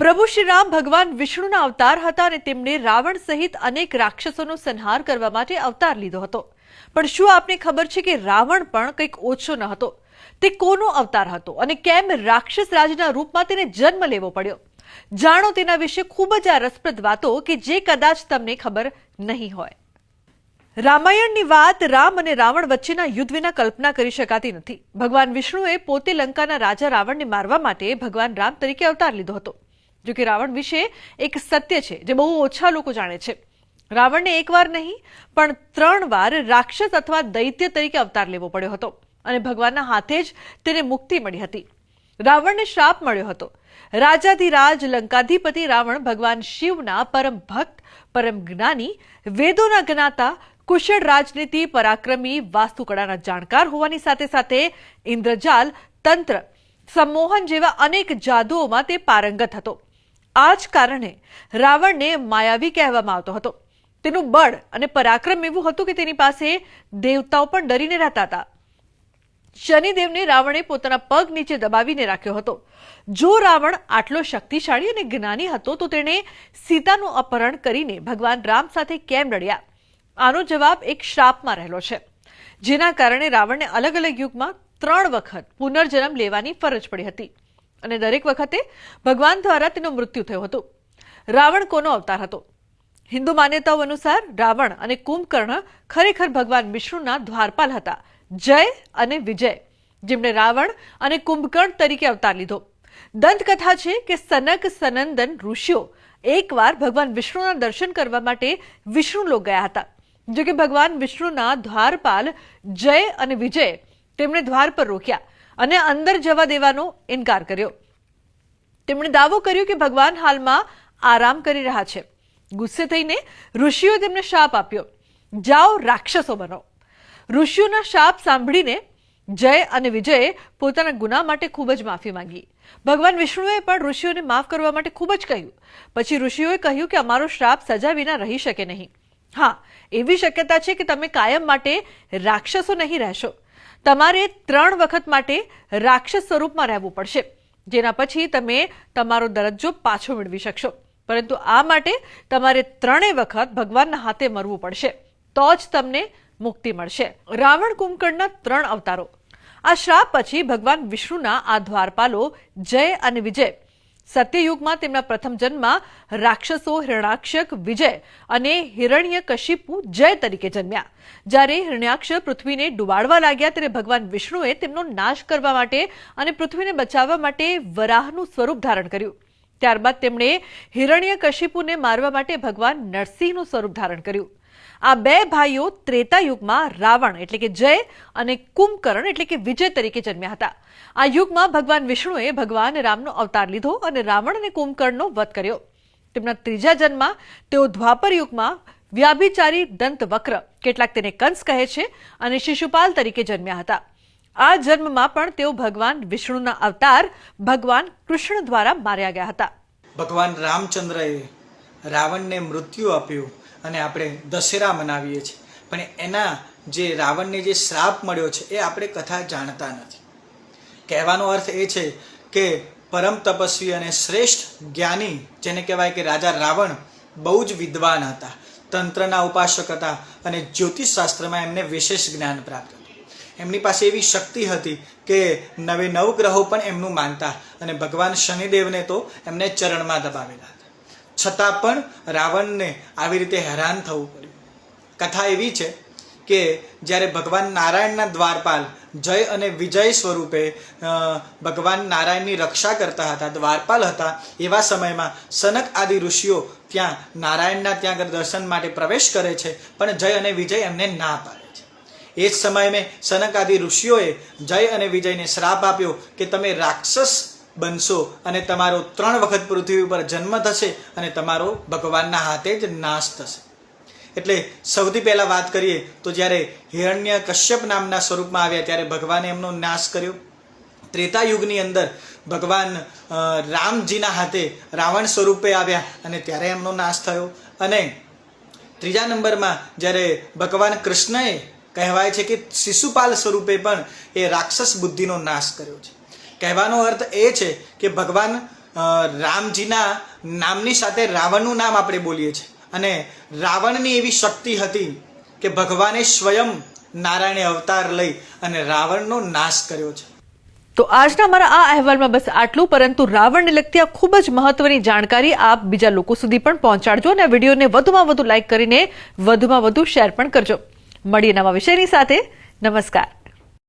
પ્રભુ શ્રી રામ ભગવાન વિષ્ણુના અવતાર હતા અને તેમણે રાવણ સહિત અનેક રાક્ષસોનો સંહાર કરવા માટે અવતાર લીધો હતો. પણ શું આપને ખબર છે કે રાવણ પણ કંઈક ઓછો ન હતો? તે કોનો અવતાર હતો અને કેમ રાક્ષસ રાજના રૂપમાં તેને જન્મ લેવો પડ્યો? જાણો તેના વિશે ખૂબ જ આ રસપ્રદ વાતો કે જે કદાચ તમને ખબર નહીં હોય. રામાયણની વાત રામ અને રાવણ વચ્ચેના યુદ્ધ વિના કલ્પના કરી શકાતી નથી. ભગવાન વિષ્ણુએ પોતે લંકાના રાજા રાવણને મારવા માટે ભગવાન રામ તરીકે અવતાર લીધો હતો. જો કે રાવણ વિશે એક સત્ય છે, જે બહુ ઓછા લોકો જાણે છે. રાવણને એકવાર નહીં, પણ ત્રણ વાર રાક્ષસ અથવા દૈત્ય તરીકે અવતાર લેવો પડ્યો હતો અને ભગવાનના હાથે જ તેને મુક્તિ મળી હતી. રાવણને શ્રાપ મળ્યો હતો. રાજાધિરાજ લંકાધિપતિ રાવણ ભગવાન શિવના પરમ ભક્ત, પરમ જ્ઞાની, વેદોના જ્ઞાતા, કુશળ રાજનીતિ, પરાક્રમી, વાસ્તુકળાના જાણકાર હોવાની સાથે સાથે ઇન્દ્રજાલ તંત્ર, સંમોહન જેવા અનેક જાદુઓમાં તે પારંગત હતો. આ જ કારણે રાવણને માયાવી કહેવામાં આવતો હતો. તેનું બળ અને પરાક્રમ એવું હતું કે તેની પાસે દેવતાઓ પણ ડરીને રહેતા હતા. શનિદેવને રાવણે પોતાના પગ નીચે દબાવીને રાખ્યો હતો. જો રાવણ આટલો શક્તિશાળી અને જ્ઞાની હતો, તો તેણે સીતાનું અપહરણ કરીને ભગવાન રામ સાથે કેમ લડ્યા? આનો જવાબ એક શ્રાપમાં રહેલો છે. જેના કારણે રાવણને અલગ અલગ યુગમાં ત્રણ વખત પુનર્જન્મ લેવાની ફરજ પડી હતી. અને દરેક વખતે ભગવાન દ્વારા તેનું મૃત્યુ થયું હતું. રાવણ કોનો અવતાર હતો? હિન્દુ માન્યતાઓ અનુસાર રાવણ અને કુંભકર્ણ ખરેખર ભગવાન વિષ્ણુના દ્વારપાલ હતા. જય અને વિજય, જેમણે રાવણ અને કુંભકર્ણ તરીકે અવતાર લીધો. દંતકથા છે કે સનક સનંદન ઋષિઓ એકવાર ભગવાન વિષ્ણુના દર્શન કરવા માટે વિષ્ણુ લોક ગયા હતા. જો કે ભગવાન વિષ્ણુના દ્વારપાલ જય અને વિજય તેમણે દ્વાર પર રોક્યા. અને અંદર જવા દેવાનો ઇનકાર કર્યો. તેમણે દાવો કર્યો કે ભગવાન હાલમાં આરામ કરી રહ્યા છે. ગુસ્સે થઈને ઋષિઓએ તેમને શાપ આપ્યો. જાઓ રાક્ષસો બનો. ઋષિઓના શાપ સાંભળીને જય અને વિજયે પોતાના ગુના માટે ખૂબ જ માફી માંગી. ભગવાન વિષ્ણુએ પણ ઋષિઓને માફ કરવા માટે ખૂબ જ કહ્યું. પછી ઋષિઓએ કહ્યું કે અમારો શ્રાપ સજા વિના રહી શકે નહીં. હા, એવી શક્યતા છે કે તમે કાયમ માટે રાક્ષસો નહીં રહેશો. તમારે ત્રણ વખત માટે રાક્ષસ સ્વરૂપમાં રહેવું પડશે. જેના પછી તમે તમારો દરજ્જો પાછો મેળવી શકશો. પરંતુ આ માટે તમારે ત્રણેય વખત ભગવાનના હાથે મરવું પડશે. તો જ તમને મુક્તિ મળશે. રાવણ કુંભકર્ણના ત્રણ અવતારો. આ શ્રાપ પછી ભગવાન વિષ્ણુના આ દ્વારપાલો જય અને વિજય સત્યયુગમાં તેમના પ્રથમ જન્મમાં રાક્ષસો, હિરણાક્ષક, વિજય અને હિરણ્ય કશિપુ જય તરીકે જન્મ્યા. જ્યારે હિરણ્યાક્ષ પૃથ્વીને ડુબાડવા લાગ્યા ત્યારે ભગવાન વિષ્ણુએ તેમનો નાશ કરવા માટે અને પૃથ્વીને બચાવવા માટે વરાહનું સ્વરૂપ ધારણ કર્યું. ત્યારબાદ તેમણે હિરણ્ય કશિપુને મારવા માટે ભગવાન નરસિંહનું સ્વરૂપ ધારણ કર્યું. આ બે ભાઈઓ ત્રેતા યુગમાં રાવણ એટલે કે જય અને કુંભકર્ણ એટલે કે વિજય તરીકે જન્મ્યા હતા. આ યુગમાં ભગવાન વિષ્ણુએ ભગવાન રામનો અવતાર લીધો અને રાવણ અને કુંભકર્ણનો વધ કર્યો. તેમના ત્રીજા જન્મમાં તેઓ દ્વાપર યુગમાં વ્યાભિચારી દંત વક્ર કેટલાક તેને કંસ કહે છે, અને શિશુપાલ તરીકે જન્મ્યા હતા. આ જન્મમાં પણ તેઓ ભગવાન વિષ્ણુના અવતાર ભગવાન કૃષ્ણ દ્વારા માર્યા ગયા હતા. ભગવાન રામચંદ્રએ રાવણને મૃત્યુ આપ્યું અને આપણે દશેરા મનાવીએ છીએ. પણ એના જે રાવણને જે શ્રાપ મળ્યો છે, એ આપણે કથા જાણતા નથી. કહેવાનો અર્થ એ છે કે પરમ તપસ્વી અને શ્રેષ્ઠ જ્ઞાની, જેને કહેવાય કે રાજા રાવણ, બહુ જ વિદ્વાન હતા, તંત્રના ઉપાસક હતા અને જ્યોતિષશાસ્ત્રમાં એમને વિશેષ જ્ઞાન પ્રાપ્ત હતું એમની પાસે એવી શક્તિ હતી કે નવે નવ ગ્રહો પણ એમનું માનતા અને ભગવાન શનિદેવને તો એમને ચરણમાં દબાવેલા છતાં પણ રાવણને આવી રીતે હેરાન થવું પડ્યું. કથા એવી છે કે જ્યારે ભગવાન નારાયણના દ્વારપાલ જય અને વિજય સ્વરૂપે ભગવાન નારાયણની રક્ષા કરતા હતા, દ્વારપાલ હતા, એવા સમયમાં સનક આદિ ઋષિઓ ત્યાં નારાયણના ત્યાં આગળ દર્શન માટે પ્રવેશ કરે છે, પણ જય અને વિજય એમને ના પાડે છે. એ જ સમયે મેં સનક આદિ ઋષિઓએ જય અને વિજયને શ્રાપ આપ્યો કે તમે રાક્ષસ બનશો અને તમારો ત્રણ વખત પૃથ્વી ઉપર જન્મ થશે અને તમારો ભગવાનના હાથે જ નાશ થશે. એટલે સૌથી પહેલાં વાત કરીએ તો જ્યારે હિરણ્ય કશ્યપ નામના સ્વરૂપમાં આવ્યા ત્યારે ભગવાને એમનો નાશ કર્યો. ત્રેતા યુગની અંદર ભગવાન રામજીના હાથે રાવણ સ્વરૂપે આવ્યા અને ત્યારે એમનો નાશ થયો. અને ત્રીજા નંબરમાં જ્યારે ભગવાન કૃષ્ણએ કહેવાય છે કે શિશુપાલ સ્વરૂપે પણ એ રાક્ષસ બુદ્ધિનો નાશ કર્યો છે. કહેવાનો અર્થ એ છે કે ભગવાન રામજીના નામની સાથે રાવણનું નામ આપણે બોલીએ છીએ. અને રાવણની એવી શક્તિ હતી કે ભગવાને સ્વયં નારાયણે અવતાર લઈ અને રાવણનો નાશ કર્યો છે. તો આજના મારા આ અહેવાલમાં બસ આટલું, પરંતુ રાવણને લગતી આ ખૂબ જ મહત્વની જાણકારી આપ બીજા લોકો સુધી પણ પહોંચાડજો અને વિડીયોને વધુમાં વધુ લાઇક કરીને વધુમાં વધુ શેર પણ કરજો. મળીએ નવા વિષયની સાથે. નમસ્કાર.